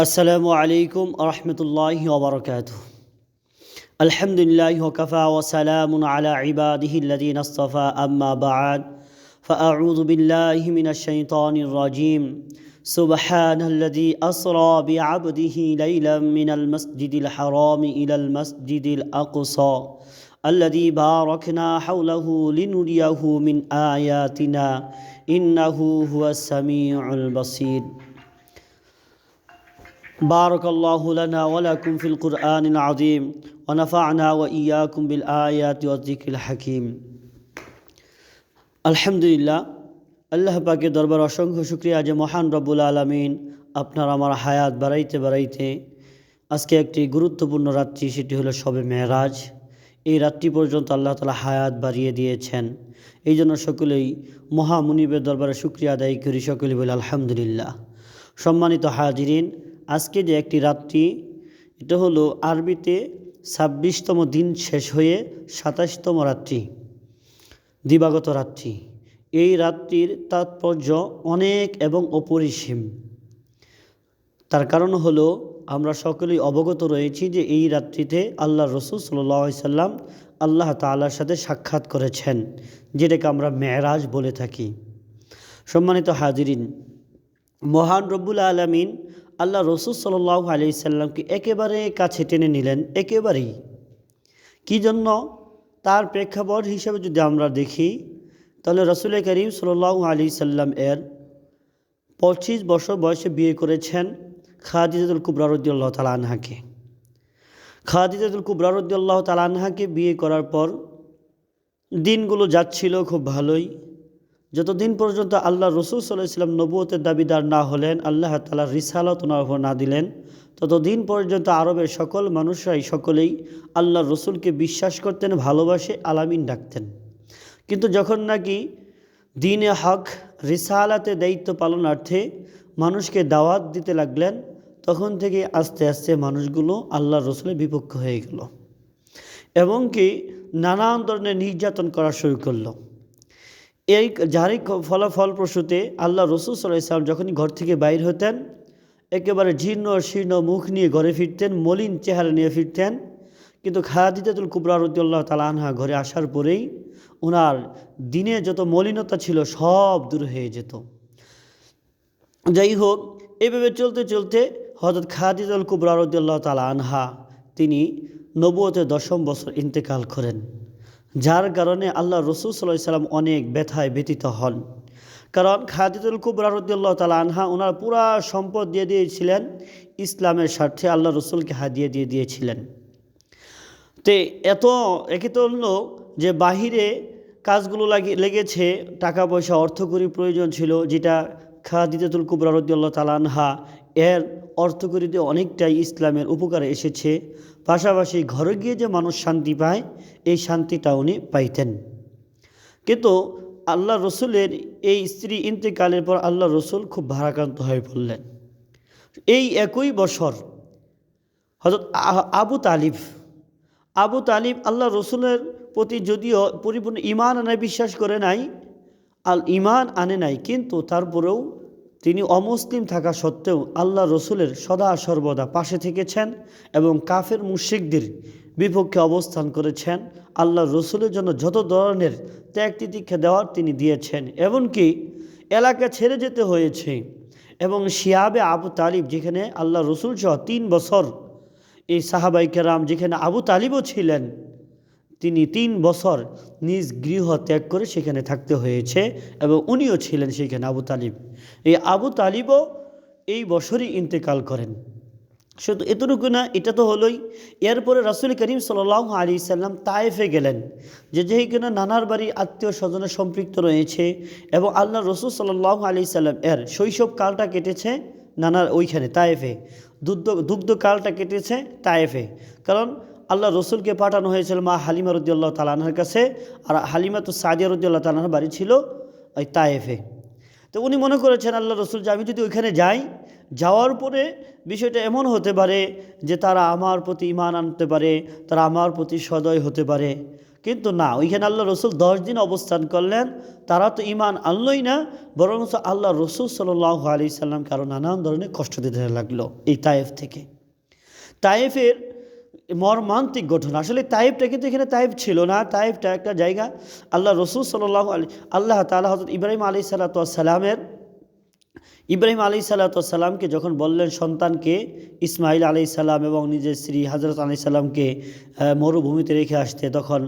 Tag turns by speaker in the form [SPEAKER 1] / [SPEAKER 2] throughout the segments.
[SPEAKER 1] السلام عليكم ورحمة الله وبركاته. الحمد لله وكفى وسلام على عباده الذين اصطفى. أما بعد فأعوذ بالله من الشيطان الرجيم. سبحان الذي أسرى بعبده ليلا من المسجد الحرام إلى المسجد الأقصى الذي باركنا حوله لنريه من آياتنا. إنه هو السميع البصير. بارك الله لنا ولكم في القرآن العظيم ونفعنا وإياكم بالآيات والذكر الحكيم আলহামদুলিল্লাহ আল্লাহ পাকে দরবার অসংখ্য শুক্রিয়া যে মহান রব্বুল আলমিন আপনার আমার হায়াত বাড়াইতে বাড়াইতে আজকে একটি গুরুত্বপূর্ণ রাত্রি সেটি হলো সবে মেহরাজ এই রাত্রি পর্যন্ত আল্লাহ তালা হায়াত বাড়িয়ে দিয়েছেন এই জন্য সকলেই মহামুনিবের দরবারে শুক্রিয়া আদায় করি সকলেই বলে আলহামদুলিল্লাহ সম্মানিত হাজিরিন আজকে যে একটি রাত্রি, এটা হলো আরবিতে ছাব্বিশতম দিন শেষ হয়ে সাতাশতম রাত্রি, দিবাগত রাত্রি। এই রাত্রির তাৎপর্য অনেক এবং অপরিসীম। তার কারণ হলো, আমরা সকলেই অবগত রয়েছি যে এই রাত্রিতে আল্লাহ রসুল সাল্লি সাল্লাম আল্লাহ তাল্লার সাথে সাক্ষাৎ করেছেন, যেটাকে আমরা মেয়েরাজ বলে থাকি। সম্মানিত হাজিরিন, মহান রব্বুল আলমিন আল্লাহ রসুল সাল্লাহ আলি সাল্লামকে একেবারে কাছে টেনে নিলেন, একেবারেই। কি জন্য? তার প্রেক্ষাপট হিসেবে যদি আমরা দেখি, তাহলে রসুল করিম সাল্লাহ আলি সাল্লাম এর পঁচিশ বছর বয়সে বিয়ে করেছেন খাদিজাতুল কুবরারুদ্দুল্লাহ তালা আনহাকে। খাদিজাতুল কুবরারুদ্দুল্লাহ তালা আনহাকে বিয়ে করার পর দিনগুলো যাচ্ছিল খুব ভালোই। যতদিন পর্যন্ত আল্লাহ রসুল সাল্লাহ ইসলাম নবুয়তের দাবিদার না হলেন, আল্লাহ তালা রিসালত ওনার উপর না দিলেন, ততদিন পর্যন্ত আরবের সকল মানুষরাই সকলেই আল্লাহ রসুলকে বিশ্বাস করতেন, ভালোবাসে, আলামিন ডাকতেন। কিন্তু যখন নাকি দিনে হক রিসালাতে দায়িত্ব পালনার্থে মানুষকে দাওয়াত দিতে লাগলেন, তখন থেকে আস্তে আস্তে মানুষগুলো আল্লাহ রসুলের বিপক্ষ হয়ে গেল। এবং কি নানান ধরনের নির্যাতন করা শুরু করল। এই যারই ফলাফল প্রসূতে আল্লাহ রসুল সাল্লাহ ইসলাম যখনই ঘর থেকে বাইর হতেন, একেবারে জীর্ণ, শীর্ণ মুখ নিয়ে ঘরে ফিরতেন, মলিন চেহারা নিয়ে ফিরতেন। কিন্তু খাদিজাতুল কুবরারুদ্দুল্লাহ তালা আনহা ঘরে আসার পরেই ওনার দিনে যত মলিনতা ছিল সব দূর হয়ে যেত। যাই হোক এভাবে চলতে চলতে হজরত খাদিজাতুল কুবরারুদ্দুল্লাহ তালা আনহা তিনি নবুয়তে দশম বছর ইন্তেকাল করেন। যার কারণে আল্লাহ রসুল সাল্লাহ সাল্লাম অনেক ব্যথায় ব্যতীত হন। কারণ খাদিদুল কুবরারুদ্দুল্লাহ তালা আনহা ওনার পুরা সম্পদ দিয়ে দিয়েছিলেন, ইসলামের স্বার্থে আল্লাহ রসুলকে হাদিয়ে দিয়ে দিয়েছিলেন। তে এত, একে তো যে বাহিরে কাজগুলো লাগে, লেগেছে, টাকা পয়সা, অর্থকরী প্রয়োজন ছিল, যেটা খাদিদাতুল কুবরারুদ্দুল্লাহ তালা আনহা এর অর্থকরীতে অনেকটাই ইসলামের উপকারে এসেছে। পাশাপাশি ঘরে গিয়ে যে মানুষ শান্তি পায়, এই শান্তিটা উনি পাইতেন। কিন্তু আল্লাহ রসুলের এই স্ত্রী ইন্তেকালের পর আল্লাহ রসুল খুব ভারাক্রান্ত হয়ে পড়লেন। এই একই বছর হজরত আবু তালিব আবু তালিব আল্লাহ রসুলের প্রতি যদিও পরিপূর্ণ ইমান আনায় বিশ্বাস করে নাই, আল ইমান আনে নাই, কিন্তু তারপরেও তিনি অমুসলিম থাকা সত্ত্বেও আল্লাহ রসুলের সদা সর্বদা পাশে থেকেছেন এবং কাফের মুশিকদের বিপক্ষে অবস্থান করেছেন। আল্লাহ রসুলের জন্য যত ধরনের ত্যাগ তিতিক্ষা দেওয়ার তিনি দিয়েছেন, এমনকি এলাকা ছেড়ে যেতে হয়েছে এবং শিয়াবে আবু তালিব, যেখানে আল্লাহ রসুল সহ তিন বছর এই সাহাবাই কেরাম, যেখানে আবু তালিবও ছিলেন তিনি তিন বছর নিজ গৃহ ত্যাগ করে সেখানে থাকতে হয়েছে এবং উনিও ছিলেন সেখানে আবু তালিব। এই আবু তালিবও এই বছরই ইন্তেকাল করেন। শুধু এতটুকু না, এটা তো হলোই, এরপরে রাসুল করিম সাল আলী সাল্লাম তায়েফে গেলেন, যে যেই নানার বাড়ি, আত্মীয় স্বজনের সম্পৃক্ত রয়েছে এবং আল্লাহ রসুল সাল্লাহ আলী সাল্লাম এর শৈশব কালটা কেটেছে নানার ওইখানে, তায়েফে। দুগ্ধ দুগ্ধ কালটা কেটেছে তায়েফে। কারণ আল্লাহ রসুলকে পাঠানো হয়েছিল মা হালিমা রদ্দাল্লাহ তালানহার কাছে, আর হালিমা তো সাদিয়া রদ্দাল্লাহ তালানহার বাড়ি ছিল ওই তায়েফে। তো উনি মনে করেছেন, আল্লাহ রসুল যে আমি যদি ওইখানে যাই, যাওয়ার পরে বিষয়টা এমন হতে পারে যে তারা আমার প্রতি ইমান আনতে পারে, তারা আমার প্রতি সদয় হতে পারে। কিন্তু না, ওইখানে আল্লাহ রসুল দশ দিন অবস্থান করলেন, তারা তো ইমান আনলই না বরং আল্লাহ রসুল সাল্লাহ আলি সাল্লাম কারও নানান ধরনের কষ্ট দিতে লাগল এই তায়েফ থেকে। তায়েফের মর্মান্তিক ঘটনা আসলে তাইফটা কিন্তু এখানে তাইফ ছিল না। তাইফটা একটা জায়গা। আল্লাহ রসুল সাল্লাহ আলী আল্লাহ তালা হজরত ইব্রাহিম আলী সাল্লাতামের ইব্রাহিম আলী সাল্লাতামকে যখন বললেন সন্তানকে ইসমাইল আলি সাল্লাম এবং নিজের স্ত্রী হজরত আলি সাল্লামকে মরুভূমিতে রেখে আসতে তখন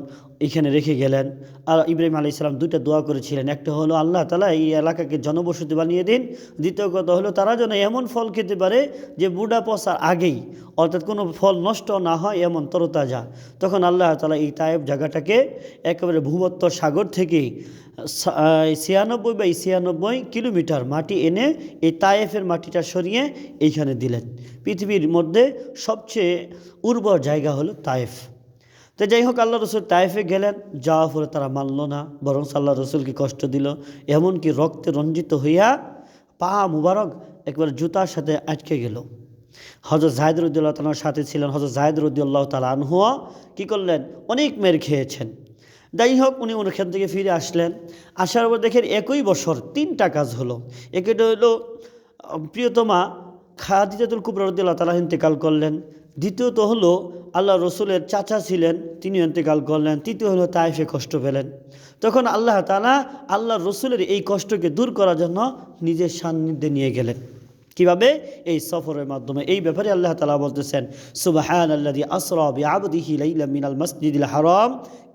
[SPEAKER 1] এখানে রেখে গেলেন। আর ইব্রাহিম আলী সাল্লাম দুইটা দোয়া করেছিলেন। একটা হলো, আল্লাহ তালা এই এলাকাকে জনবসতি বানিয়ে দিন। দ্বিতীয় কথা হলো, তারা যেন এমন ফল খেতে পারে যে বুড়া পচার আগেই, অর্থাৎ কোনো ফল নষ্ট না হয় এমন তরতাজা। তখন আল্লাহ তালা এই তায়েব জায়গাটাকে একেবারে ভূমত্ব সাগর থেকে ছিয়ানব্বই বা ছিয়ানব্বই কিলোমিটার মাটি এনে এই তায়েফের মাটিটা সরিয়ে এইখানে দিলেন। পৃথিবীর মধ্যে সবচেয়ে উর্বর জায়গা হলো তায়েফ। তো যাই হোক, আল্লাহ রসুল তায়েফে গেলেন, যাওয়ার ফলে তারা মানল না, বরং আল্লাহ রসুলকে কষ্ট দিল। এমনকি রক্তে রঞ্জিত হইয়া পা মুবারক একবার জুতার সাথে আটকে গেল। হজরত জায়দ রুদ্দুল্লাহ তালার সাথে ছিলেন। হজরত জায়দ রুদ্দুল্লাহ তালা আনহুয়া কী করলেন? অনেক মেয়ের খেয়েছেন। যাই হোক উনি ওখান থেকে ফিরে আসলেন। আসার পর দেখেন একই বছর তিনটা কাজ হলো। একটা হলো প্রিয়তমা খাদিজাতুল কুবরা রদিল্লাহ তালা ইন্তেকাল করলেন। দ্বিতীয়ত হলো আল্লাহ রসুলের চাচা ছিলেন তিনি ইন্তেকাল করলেন। তৃতীয় হলো তাইফে কষ্ট পেলেন। তখন আল্লাহ তালা আল্লাহ রসুলের এই কষ্টকে দূর করার জন্য নিজের সান্নিধ্যে নিয়ে গেলেন। কীভাবে? এই সফরের মাধ্যমে। এই ব্যাপারে আল্লাহ তালা বলতেছেন সুবাহান আল্লাহ আসরা বিআবদিহি লাইলা মিনাল মসজিদিল হারাম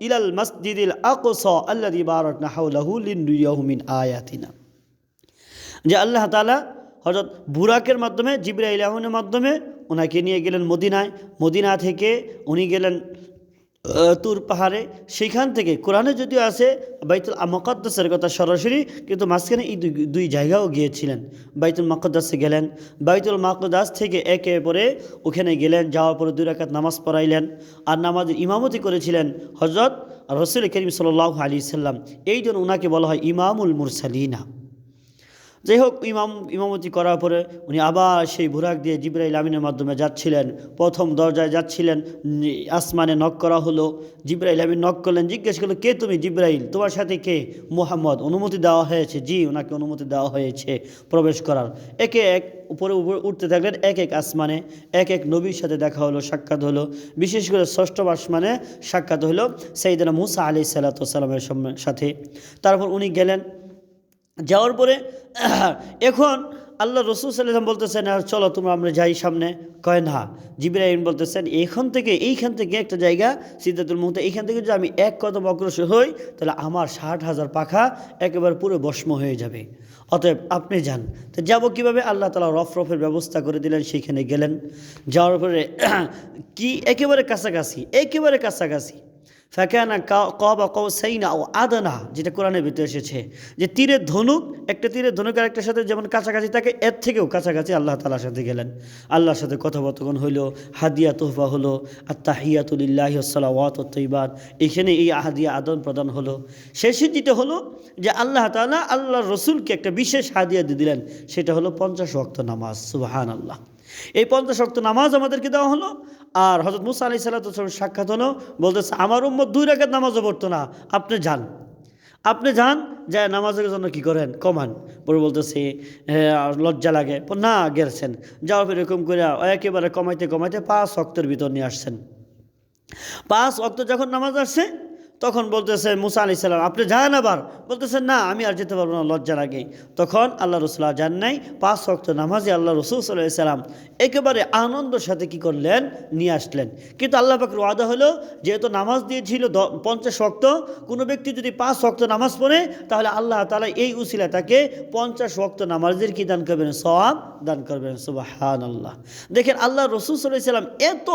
[SPEAKER 1] ইলাল মসজিদিল আকসা আল্লাযী বারাকনা হাওলাহু লিনুরিয়াহু মিন আয়াতিনা। যে আল্লাহ তালা হজরত বুরাকের মাধ্যমে, জিব্রাইল আহমের মাধ্যমে ওনাকে নিয়ে গেলেন মদিনায়। মদিনা থেকে উনি গেলেন তুর পাহাড়ে সেখান থেকে কোরআনে যদিও আছে, বাইতুল মকদ্দাসের কথা সরাসরি, কিন্তু মাঝখানে এই দুই জায়গাও গিয়েছিলেন। বাইতুল মকদ্দাসে গেলেন, বাইতুল মকদ্দাস থেকে একে পরে ওখানে গেলেন, যাওয়ার পরে দুই রাকাত নামাজ পড়াইলেন, আর নামাজের ইমামতি করেছিলেন হজরত রসুল করিম সাল্লাহ আলী সাল্লাম। এই জন্য ওনাকে বলা হয় ইমামুল মুরসালিনা। যাই হোক ইমাম, ইমামতি করার পরে উনি আবার সেই বুরাক দিয়ে জিব্রাইল আমিনের মাধ্যমে যাচ্ছিলেন। প্রথম দরজায় যাচ্ছিলেন আসমানে নক করা হলো। জিব্রাইল আমিন নক করলেন, জিজ্ঞেস করল, কে তুমি জিব্রাইল? তোমার সাথে কে? মোহাম্মদ, অনুমতি দেওয়া হয়েছে। জি ওনাকে অনুমতি দেওয়া হয়েছে প্রবেশ করার। একে এক, উপরে উপরে উঠতে থাকলেন, এক এক আসমানে, এক এক নবীর সাথে দেখা হলো, সাক্ষাৎ হলো। বিশেষ করে ষষ্ঠ আসমানে সাক্ষাৎ হলো সেইদিনা মুসা আলি সাল্লাতামের সাথে। তারপর উনি গেলেন যাওয়ার পরে, এখন আল্লাহ রসুল সাল্লাম বলতেছেন, আর চলো তোমরা, আমরা যাই সামনে। কয়, না। জিব্রাহিম বলতেছেন এইখান থেকে এইখান থেকে একটা জায়গা, সিদ্ধাতুল মুহূর্তে, এইখান থেকে যদি আমি এক কদম অগ্রসর হই, তাহলে আমার ষাট হাজার পাখা একেবারে পুরো ভস্ম হয়ে যাবে। অতএব আপনি যান। তো যাব কীভাবে? আল্লাহ তালা রফ রফের ব্যবস্থা করে দিলেন, সেইখানে গেলেন। যাওয়ার পরে, কি? একেবারে কাছাকাছি একেবারে কাছাকাছি। ফ্যাকানা কবা কৌসাইনা ও আদানা, যেটা কোরআনের ভিতরে এসেছে। যে তীরের ধনুক, একটা তীরের ধনুক আর একটার সাথে যেমন কাছাকাছি থাকে, এর থেকেও কাছাকাছি আল্লাহ তালার সাথে গেলেন। আল্লাহর সাথে কথোপকথন হইল, হাদিয়া তোহফা হলো আর তাহিয়াতুলিল্লাহ সালাওয়াত তৈবাদ এখানে এই হাদিয়া আদান প্রদান হলো। শেষে যেটা হলো যে আল্লাহ তালা আল্লাহ রসুলকে একটা বিশেষ হাদিয়া দিয়ে দিলেন, সেটা হলো পঞ্চাশ ওয়াক্ত নামাজ সুবাহান আল্লাহ এই পঞ্চাশ ওয়াক্ত নামাজ আমাদেরকে দেওয়া হলো আর হজরত মুসা আলি সাল্লাহ সাক্ষাৎ হলো বলতেছে আমার উম্মত দুই রাখাত নামাজও পড়তো না আপনি যান। আপনি যান যায় নামাজের জন্য কি করেন? কমান। পরে বলতেছে "হ্যাঁ, আর লজ্জা লাগে। না গেছেন। পর এরকম করে একেবারে কমাইতে কমাইতে পাঁচ অক্টের ভিতর নিয়ে আসছেন। পাঁচ অক্ত যখন নামাজ আসছে তখন বলতেছে মুসা আলি সাল্লাম আপনি যান আবার। বলতেছেন না, আমি আর যেতে পারব না লজ্জা লাগে তখন আল্লাহ রসুল আর যান নাই। পাঁচ অক্ট নামাজে আল্লাহ রসুল সাল্লাহ সাল্লাম একেবারে আনন্দের সাথে কি করলেন? নিয়ে আসলেন। কিন্তু আল্লাহ পাকের ওয়াদা হলো, যেহেতু নামাজ দিয়েছিল পঞ্চাশ অক্ত কোনো ব্যক্তি যদি পাঁচ অক্ত নামাজ পড়ে, তাহলে আল্লাহ তালা এই উসিলা তাকে পঞ্চাশ অক্ত নামাজের কি দান করবেন? সওয়াব দান করবেন। সুবাহান আল্লাহ দেখেন, আল্লাহ রসুল সাল্লাহ সাল্লাম এত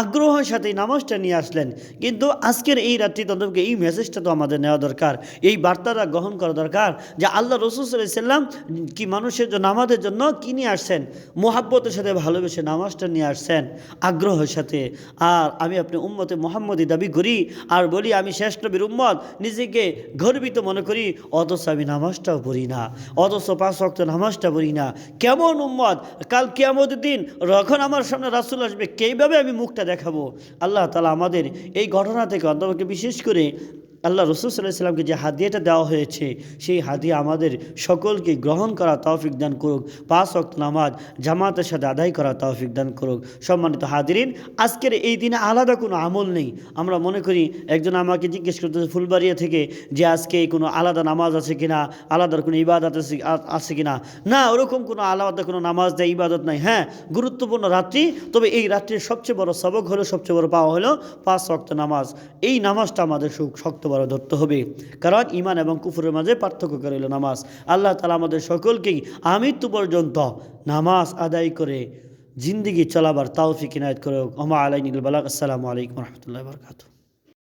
[SPEAKER 1] আগ্রহের সাথে নামাজটা নিয়ে আসলেন। কিন্তু আজকের এই রাত্রি তন্ত্রকে এই মেসেজটা তো আমাদের নেওয়া দরকার, এই বার্তাটা গ্রহণ করা দরকার যে আল্লাহ রসুল সাল্লাম কি মানুষের জন্য, আমাদের জন্য কি নিয়ে আসছেন? মোহাব্বতের সাথে ভালোবেসে নামাজটা নিয়ে আসছেন, আগ্রহের সাথে। আর আমি আপনি উম্মতে মোহাম্মদী দাবি করি, আর বলি আমি শেষ নবীর উম্মত, নিজেকে গর্বিত মনে করি, অথচ আমি নামাজটাও পড়ি না, অথচ পাঁচ অক্ত নামাজটা পড়ি না। কেমন উম্মত? কাল কেয়ামতের দিন যখন আমার সামনে রাসুল আসবে, কীভাবে আমি মুখটা দেখাবো? আল্লাহ তালা আমাদের এই ঘটনা থেকে অন্তত বিশেষ করে করে আল্লাহ রসুল সাল্লাহ সাল্লামকে যে হাদিয়াটা দেওয়া হয়েছে, সেই হাদিয়া আমাদের সকলকে গ্রহণ করা তৌফিক দান করুক, পাঁচ অক্ত নামাজ জামাতের সাথে আদায় করা তৌফিক দান করুক। সম্মানিত হাদিরিন আজকের এই দিনে আলাদা কোনো আমল নেই। আমরা মনে করি, একজন আমাকে জিজ্ঞেস করতেছে, ফুলবাড়িয়া থেকে যে আজকে কোনো আলাদা নামাজ আছে কিনা আলাদা কোনো ইবাদত আছে আছে কিনা? না, ওরকম কোনো আলাদা কোনো নামাজ দেয় ইবাদত নাই। হ্যাঁ গুরুত্বপূর্ণ রাত্রি, তবে এই রাত্রির সবচেয়ে বড় সবক হলো, সবচেয়ে বড় পাওয়া হলো পাঁচ ওয়াক্ত নামাজ। এই নামাজটা আমাদের সুখ শক্ত বড় ধরতে হবে। কারণ ইমান এবং কুফুরের মাঝে পার্থক্য করে হলো নামাজ। আল্লাহ তালা আমাদের সকলকেই আমৃত্যু পর্যন্ত নামাজ আদায় করে জিন্দিগি চলাবার তাওফিক ইনায়ত করে আমা আলাইনিল বালাক আসসালামু আলাইকুম রহমতুল্লাহ বরকাতু